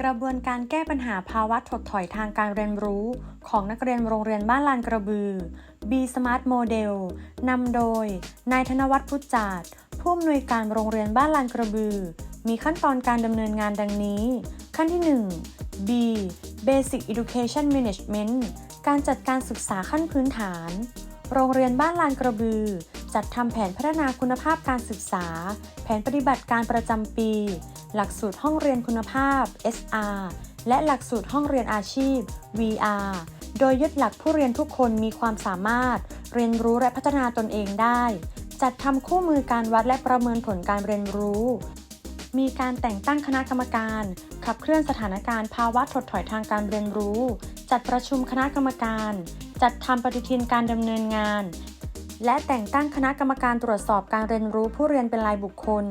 กระบวนการแก้ปัญหาภาวะถดถอยทางการเรียนรู้ ของนักเรียนโรงเรียนบ้านลานกระบือ B Smart Model นำโดย นายธนวัฒน์พุทธจาดผู้อำนวยการโรงเรียนบ้านลานกระบือ มีขั้นตอนการดำเนินงานดังนี้ ขั้นที่ 1 B Basic Education Management การจัดการศึกษาขั้นพื้นฐาน โรงเรียนบ้านลานกระบือ จัดทำแผนพัฒนาคุณภาพการศึกษา แผนปฏิบัติการประจำปี หลักสูตรห้องเรียนคุณภาพ SR และหลักสูตรห้องเรียนอาชีพ VR โดยยึดหลักผู้เรียนทุกคนมีความสามารถ เรียนรู้และพัฒนาตนเองได้ จัดทำคู่มือการวัดและประเมินผลการเรียนรู้ มีการแต่งตั้งคณะกรรมการ ขับเคลื่อนสถานการณ์ภาวะถดถอยทางการเรียนรู้ จัดประชุมคณะกรรมการ จัดทำปฏิทินการดำเนินงาน และแต่งตั้งคณะกรรมการตรวจสอบการเรียนรู้ผู้เรียนเป็นรายบุคคล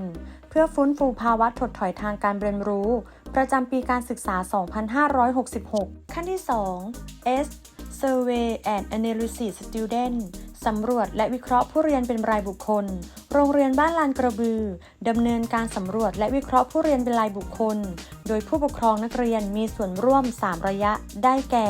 พื่อฟื้นฟูภาวะถดถอยทางการเรียนรู้ ประจำปีการศึกษา 2566 ขั้นที่ 2 S Survey and Analysis Student สำรวจและวิเคราะห์ผู้เรียนเป็นรายบุคคล โรงเรียนบ้านลานกระบือดำเนินการสำรวจและวิเคราะห์ผู้เรียนเป็นรายบุคคล โดยผู้ปกครองนักเรียนมีส่วนร่วม 3 ระยะ ได้แก่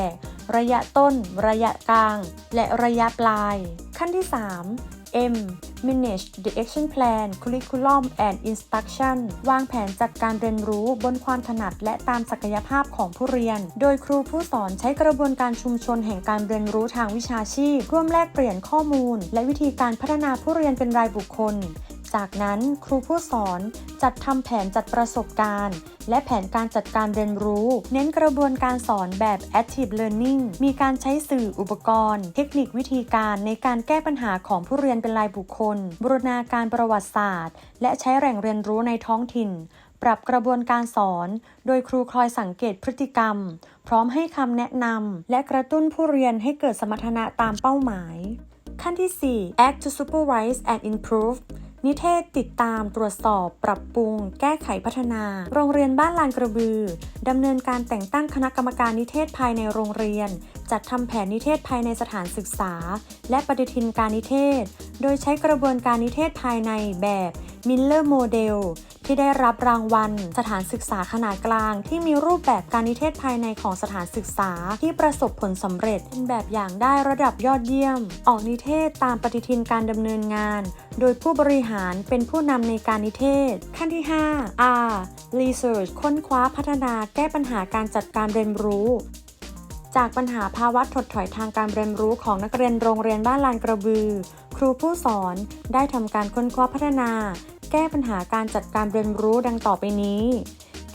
ระยะต้น ระยะกลาง และระยะปลาย ขั้นที่ 3 M Manage the Action Plan Curriculum and Instruction วางแผนจัดการเรียนรู้บนความถนัดและตามศักยภาพของผู้เรียน โดยครูผู้สอนใช้กระบวนการชุมชนแห่งการเรียนรู้ทางวิชาชีพ ร่วมแลกเปลี่ยนข้อมูล และวิธีการพัฒนาผู้เรียนเป็นรายบุคคล จากนั้นครูผู้สอนจัดทำแผนจัดประสบการณ์ และแผนการจัดการเรียนรู้ เน้นกระบวนการสอนแบบ active learning มีการใช้สื่ออุปกรณ์ เทคนิควิธีการในการแก้ปัญหาของผู้เรียนเป็นรายบุคคล บูรณาการประวัติศาสตร์ และใช้แหล่งเรียนรู้ในท้องถิ่น ปรับกระบวนการสอน โดยครูคอยสังเกตพฤติกรรม พร้อมให้คำแนะนำและกระตุ้นผู้เรียนให้เกิดสมรรถนะตามเป้าหมายขั้นที่ 4 act to supervise and improve นิเทศติดตามตรวจสอบ ปรับปรุง แก้ไขพัฒนา โรงเรียนบ้านลานกระบือดำเนินการแต่งตั้งคณะกรรมการนิเทศภายในโรงเรียน จัดทำแผนนิเทศภายในสถานศึกษา และปฏิทินการนิเทศ โดยใช้กระบวนการนิเทศภายในแบบมิลเลอร์โมเดล ที่ได้รับรางวัล สถานศึกษาขนาดกลาง ที่มีรูปแบบการนิเทศภายในของสถานศึกษา ที่ประสบผลสำเร็จเป็นแบบอย่างได้ระดับยอดเยี่ยม ออกนิเทศตามปฏิทินการดำเนินงาน โดยผู้บริหารเป็นผู้นำในการนิเทศ ขั้นที่ 5 R Research ค้นคว้าพัฒนาแก้ปัญหาการจัดการเรียนรู้จากปัญหาภาวะถดถอยทางการเรียนรู้ของนักเรียนโรงเรียนบ้านลานกระบือ ครูผู้สอนได้ทำการค้นคว้าพัฒนา แก้ปัญหาการจัดการเรียนรู้ดังต่อไปนี้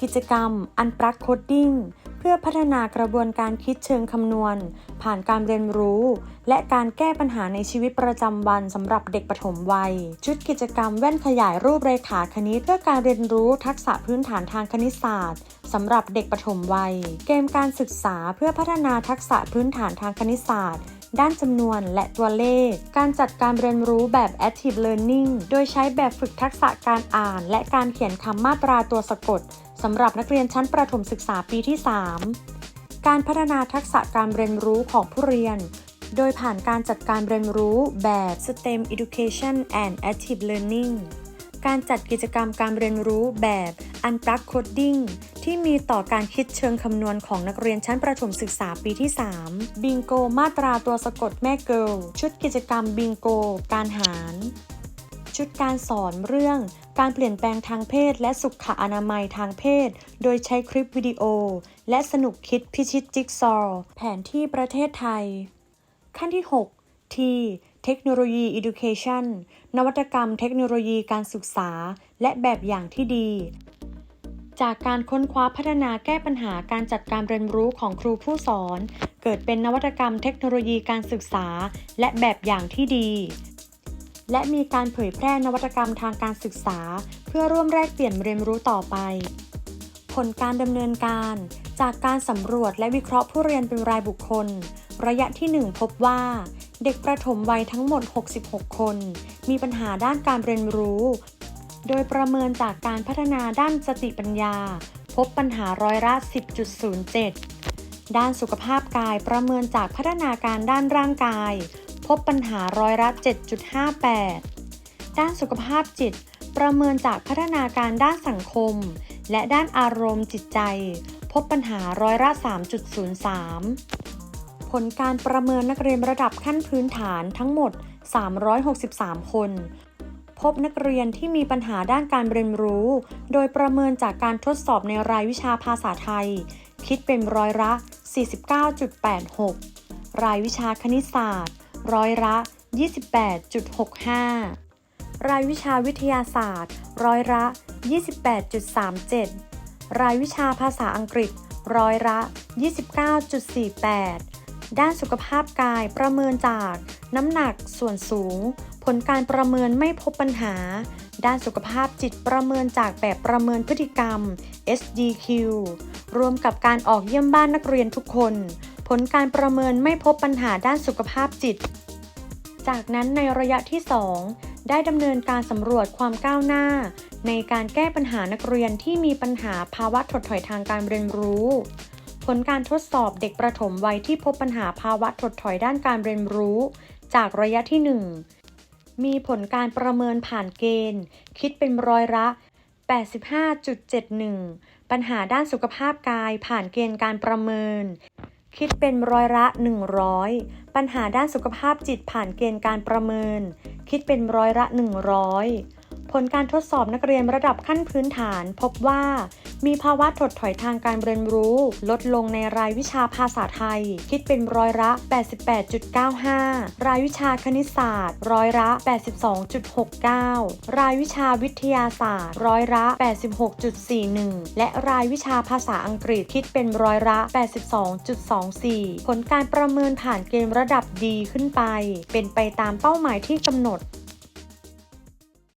กิจกรรม Unplug Coding เพื่อพัฒนากระบวนการคิดเชิงคำนวณ ผ่านการเรียนรู้ และการแก้ปัญหาในชีวิตประจำวันสำหรับเด็กปฐมวัย ชุดกิจกรรมแว่นขยายรูปเรขาคณิต เพื่อการเรียนรู้ทักษะพื้นฐานทางคณิตศาสตร์สำหรับเด็กปฐมวัย เกมการศึกษาเพื่อพัฒนาทักษะพื้นฐานทางคณิตศาสตร์ ด้านจำนวนและตัวเลข การจัดการเรียนรู้แบบ active learning โดยใช้แบบฝึกทักษะการอ่าน และการเขียนคำมาตราตัวสะกดสำหรับนักเรียนชั้นประถมศึกษาปีที่ 3 การพัฒนาทักษะการเรียนรู้ของผู้เรียน โดยผ่านการจัดการเรียนรู้แบบ STEM Education and Active Learning การจัดกิจกรรมการเรียนรู้แบบ Unplug Coding ที่มีต่อการคิดเชิงคำนวณของนักเรียนชั้นประถมศึกษาปีที่ 3 บิงโก มาตราตัวสะกดแม่เกิลชุดกิจกรรมบิงโก การหาร ชุดการสอนเรื่องการเปลี่ยนแปลงทางเพศ และสุขอนามัยทางเพศ โดยใช้คลิปวิดีโอ และสนุกคิดพิชิตจิ๊กซอว์แผนที่ประเทศไทย ขั้นที่6 T เทคโนโลยี Education นวัตกรรมเทคโนโลยีการศึกษา และแบบอย่างที่ดี จากการค้นคว้าพัฒนาแก้ปัญหาการจัดการเรียนรู้ของครูผู้สอน เกิดเป็นนวัตกรรมเทคโนโลยีการศึกษา และแบบอย่างที่ดี และมีการเผยแพร่นวัตกรรมทางการศึกษา เพื่อร่วมแลกเปลี่ยนเรียนรู้ต่อไป ผลการดำเนินการ จากการสำรวจและวิเคราะห์ผู้เรียนเป็นรายบุคคล ระยะที่ 1 พบว่า เด็กประถมวัยทั้งหมด 66 คน มีปัญหาด้านการเรียนรู้ โดยประเมินจากการพัฒนาด้านสติปัญญา พบปัญหาร้อยละ 10.07 ด้านสุขภาพกายประเมินจากพัฒนาการด้านร่างกาย พบปัญหาร้อยละ 7.58 ด้านสุขภาพจิต ประเมินจากพัฒนาการด้านสังคม และด้านอารมณ์จิตใจ พบปัญหาร้อยละ 3.03 ผลการประเมินนักเรียนระดับขั้นพื้นฐานทั้งหมด 363 คน พบนักเรียนที่มีปัญหาด้านการเรียนรู้ โดยประเมินจากการทดสอบในรายวิชาภาษาไทย คิดเป็นร้อยละ 49.86 รายวิชาคณิตศาสตร์ ร้อยละ 28.65 รายวิชาวิทยาศาสตร์ ร้อยละ 28.37 รายวิชาภาษาอังกฤษ ร้อยละ 29.48 ด้านสุขภาพกายประเมินจาก น้ำหนักส่วนสูง ผลการประเมินไม่พบปัญหา ด้านสุขภาพจิตประเมินจากแบบประเมินพฤติกรรม SDQ รวมกับการออกเยี่ยมบ้านนักเรียนทุกคน ผลการประเมินไม่พบปัญหาด้านสุขภาพจิต จากนั้นในระยะที่ 2 ได้ดำเนินการสำรวจความก้าวหน้า ในการแก้ปัญหานักเรียนที่มีปัญหาภาวะถดถอยทางการเรียนรู้ผลการทดสอบเด็กประถมวัยที่พบปัญหาภาวะถดถอยด้านการเรียนรู้ จากระยะที่ 1 มีผลการประเมินผ่านเกณฑ์ คิดเป็นร้อยละ 85.71 ปัญหาด้านสุขภาพกายผ่านเกณฑ์การประเมิน คิดเป็นร้อยละ 100 ปัญหาด้านสุขภาพจิตผ่านเกณฑ์การประเมิน คิดเป็นร้อยละ 100 ผลการทดสอบนักเรียนระดับขั้นพื้นฐาน พบว่า มีภาวะถดถอยทางการเรียนรู้ ลดลงในรายวิชาภาษาไทย คิดเป็นร้อยละ 88.95 รายวิชาคณิตศาสตร์ ร้อยละ 82.69 รายวิชาวิทยาศาสตร์ ร้อยละ 86.41 และรายวิชาภาษาอังกฤษคิดเป็นร้อยละ 82.24 ผลการประเมินผ่านเกณฑ์ระดับดีขึ้นไป เป็นไปตามเป้าหมายที่กำหนด